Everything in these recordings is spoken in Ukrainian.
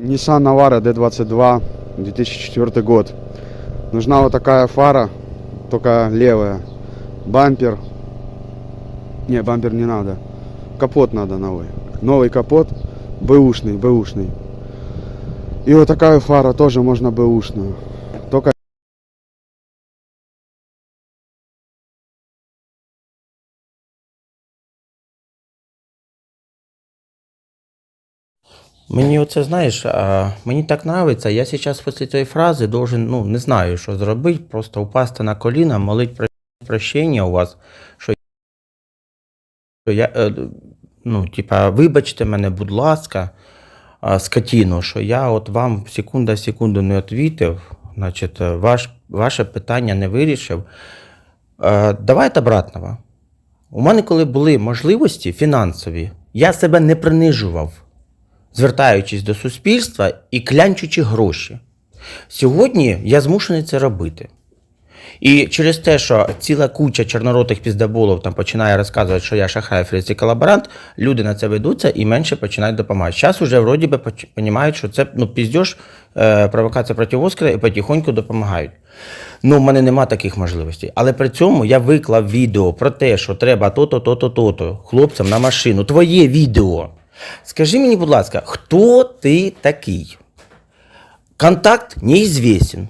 Nissan Navara D22, 2004 год. Нужна вот такая фара, только левая. Бампер. Не, бампер не надо. Капот надо новый. Новый капот, бэушный, бэушный. И вот такая фара тоже можно бэушную. Мені оце, знаєш, а, мені так нравиться. Я зараз після цієї фрази должен, ну, не знаю, що зробити, просто упасти на коліна, молити про прощення у вас, що я, е, ну, типа, вибачте мене, будь ласка, а, скотіну, що я от вам секунда секунду не відвітив, значить, е, ваш, ваше питання не вирішив. Е, Давайте обратного. У мене, коли були можливості фінансові, я себе не принижував звертаючись до суспільства і клянчучи гроші. Сьогодні я змушений це робити. І через те, що ціла куча чорноротих піздаболів там починає розказувати, що я шахрай, фріз колаборант, люди на це ведуться і менше починають допомагати. Зараз вже вроді би розуміють, що це ну, піздьош, е, провокація проти Оскара і потихоньку допомагають. Ну, в мене нема таких можливостей. Але при цьому я виклав відео про те, що треба то-то, то-то, то-то хлопцям на машину. Твоє відео. Скажи мені, будь ласка, хто ти такий? Контакт неізвісен.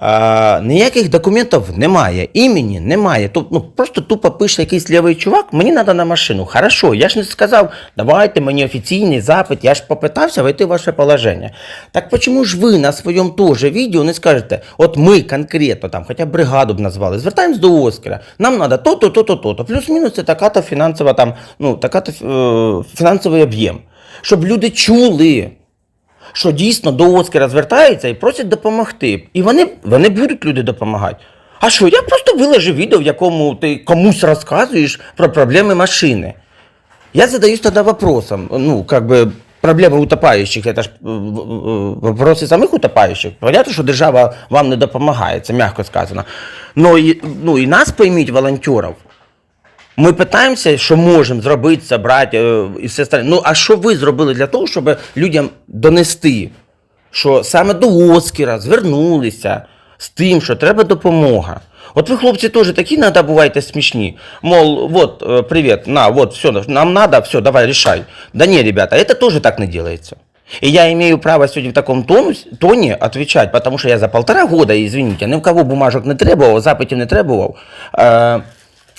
А, ніяких документів немає, імені немає. Тобто, ну, просто тупо пише якийсь лівий чувак, мені треба на машину. Хорошо, я ж не сказав, давайте мені офіційний запит, я ж попитався войти в ваше положення. Так почему ж ви на своєму теж відео не скажете, от ми конкретно, там, хоча б бригаду б назвали, звертаємось до Оскара, нам треба то-то, то-то, то-то. Плюс-мінус це така-то фінансова, там, ну, така-то е, фінансовий об'єм. Щоб люди чули що дійсно до Оскара звертаються і просять допомогти. І вони, вони будуть люди допомагати. А що, я просто виложив відео, в якому ти комусь розказуєш про проблеми машини. Я задаюсь тогда вопросом, ну, как бы, проблемы утопающих, это ж э, э, вопросы самих утопающих. Понятно, що держава вам не допомагає, це м'яко сказано. Но і, ну, і нас пойміть, волонтерів, ми питаємося, що можемо зробити, зібрати е, і все остальне. Ну, а що ви зробили для того, щоб людям донести, що саме до Оскара звернулися з тим, що треба допомога? От ви, хлопці, теж такі іноді буваєте смішні. Мол, вот, е, привіт, на, вот, все, нам надо, все, давай, решай. Да не, ребята, это тоже так не делается. И я имею право сегодня в таком тонус, тоне отвечать, потому что я за полтора года, извините, ни у кого бумажок не требував, запитів не требував. Е,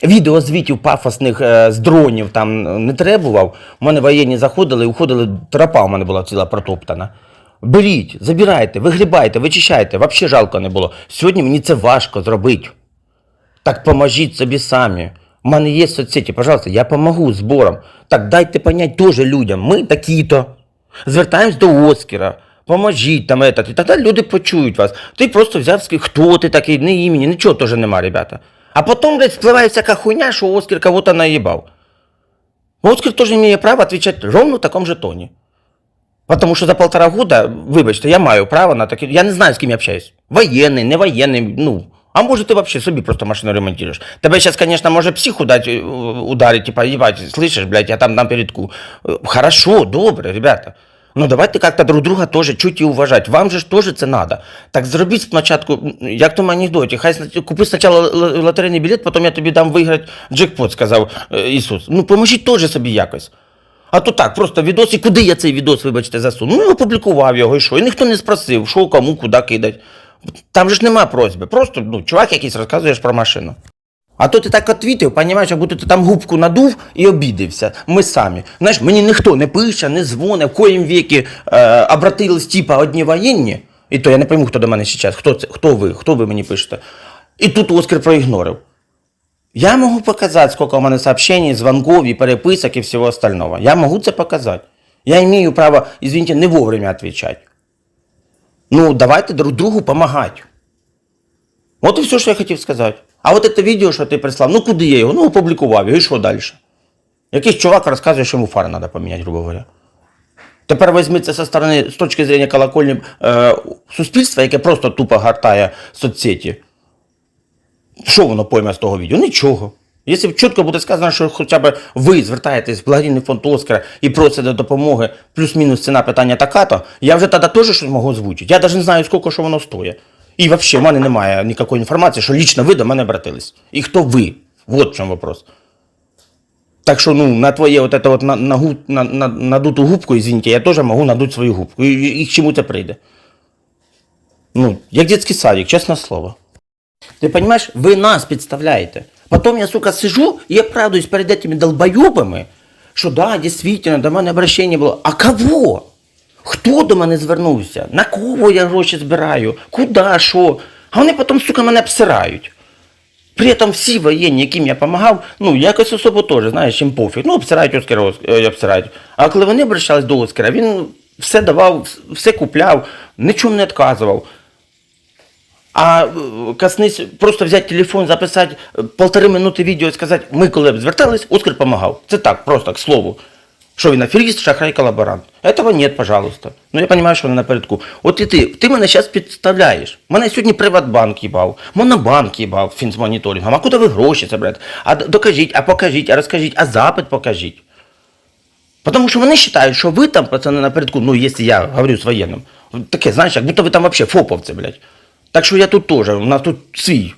Відеозвітів пафосних е, з дронів там не требував. У мене воєнні заходили і уходили, тропа у мене була ціла протоптана. Беріть, забирайте, вигрібайте, вичищайте, взагалі жалко не було. Сьогодні мені це важко зробити. Так поможіть собі самі. У мене є соцсеті, пожалуйста, я помогу збором. Так дайте понять теж людям, ми такі-то. Звертаємось до Оскара. Поможіть там этот. І тоді люди почують вас. Ти просто взяв хто ти такий, ні імені, нічого теж нема, ребята. А потом, блядь, всплывает всякая хуйня, что Оскар кого-то наебал. Оскар тоже имеет право отвечать ровно в таком же тоне. Потому что за полтора года, вибачте, я маю право на таке. Я не знаю, з ким я общаюсь. Воєнний, не воєнний, ну. А може ти вообще собі просто машину ремонтуєш. Тебе зараз, конечно, може психу дать, э, ударить, типа, ебать, слышишь, блядь, я там напередку. Э, Хорошо, добре, ребята. Ну давайте как-то друг друга теж чуть і уважати. Вам же ж теж це надо. Так зробіть спочатку, як тому анекдоті, хай купи спочатку лотерейний білет, потім я тобі дам виграти джекпот, сказав е, Ісус. Ну поможіть теж собі якось. А то так, просто відос, і куди я цей відос, вибачте, засунув? Ну, опублікував його, і що? І ніхто не спросив, що кому, куди кидати. Там же ж нема просьби. Просто ну, чувак якийсь розказуєш про машину. А то ти так відвітив, понімаєш, будто ти там губку надув і обідився. Ми самі. Знаєш, мені ніхто не пише, не дзвонить, в коїм віки е, обратились типа одні воєнні. І то я не пойму, хто до мене зараз. Хто, це, хто ви? Хто ви мені пишете? І тут Оскар проігнорив. Я можу показати, сколько у мене сообщений, звонков и переписок и всего остального. Я могу це показати. Я имею право, извините, не вовремя отвечать. Ну, давайте друг другу помогать. От і все, що я хотів сказати. А от це відео, що ти прислав, ну куди я його? Ну, опублікував його, і що далі? Якийсь чувак розказує, що йому фари треба поміняти, грубо говоря. Тепер візьми це зі сторони, з точки зрення колокольні е, суспільства, яке просто тупо гартає соцсеті. Що воно пойме з того відео? Нічого. Якщо б чітко буде сказано, що хоча б ви звертаєтесь в благодійний фонд Оскара і просите допомоги, плюс-мінус ціна питання така, то я вже тоді теж щось можу озвучити. Я навіть не знаю, скільки що воно стоїть. І взагалі в мене немає ніякої інформації, що лічно ви до мене обратились. І хто ви? Вот в чому вопрос. Так що, ну, на твоє вот это вот на, на, гу- на, на, надуту губку, извините, я теж можу надути свою губку. І, і, і к чому це прийде? Ну, як дитячий садик, чесне слово. Ты понимаешь, вы нас представляете. Потом я, сука, сижу и оправдываюсь перед этими долбоебами, що да, дійсно, до мене обращення було. А кого? Хто до мене звернувся? На кого я гроші збираю? Куди, що? А вони потім, сука, мене обсирають. При этом всі воєнні, яким я допомагав, ну, якось особо теж, знаєш, їм пофіг. Ну, обсирають Оскара, Ос- е, обсирають. А коли вони обращались до Оскара, він все давав, все купляв, нічому не відказував. А е, коснись, просто взяти телефон, записати е, полтори минути відео і сказати, ми коли б звертались, Оскар допомагав. Це так, просто к слову. Що він аферіст, шахрай, колаборант. Этого нет, пожалуйста. Ну я розумію, що вони напередку. От і ти, ти мене зараз підставляєш. Мене сьогодні Приватбанк їбав, Монобанк їбав фінмоніторингом. А куди ви гроші заберете? А д- докажіть, а покажіть, а розкажіть, а запит покажіть. Потому що вони вважають, що ви там, пацани, напередку, ну, якщо я говорю з воєнним, таке, знаєш, як будто ви там вообще фоповці, блядь. Так що я тут теж, у нас тут свій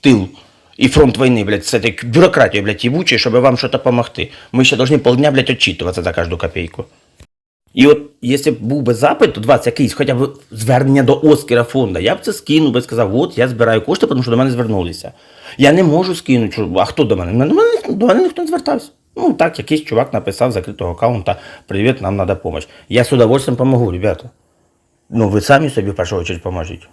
тил і фронт війни, блядь, з этой бюрократією, блядь, ебучей, щоб вам щось допомогти. Ми ще должны полдня, блядь, отчитуватися за кожну копійку. І от, якщо б був би запит, то 20 якийсь, хоча б звернення до Оскара фонду, я б це скинув би сказав, от я збираю кошти, тому що до мене звернулися. Я не можу скинути, а хто до мене? До мене, до мене ніхто не звертався. Ну так, якийсь чувак написав з закритого аккаунта, привіт, нам треба допомога. Я з удовольствием допомогу, ребята. Ну, ви самі собі в першу чергу поможіть.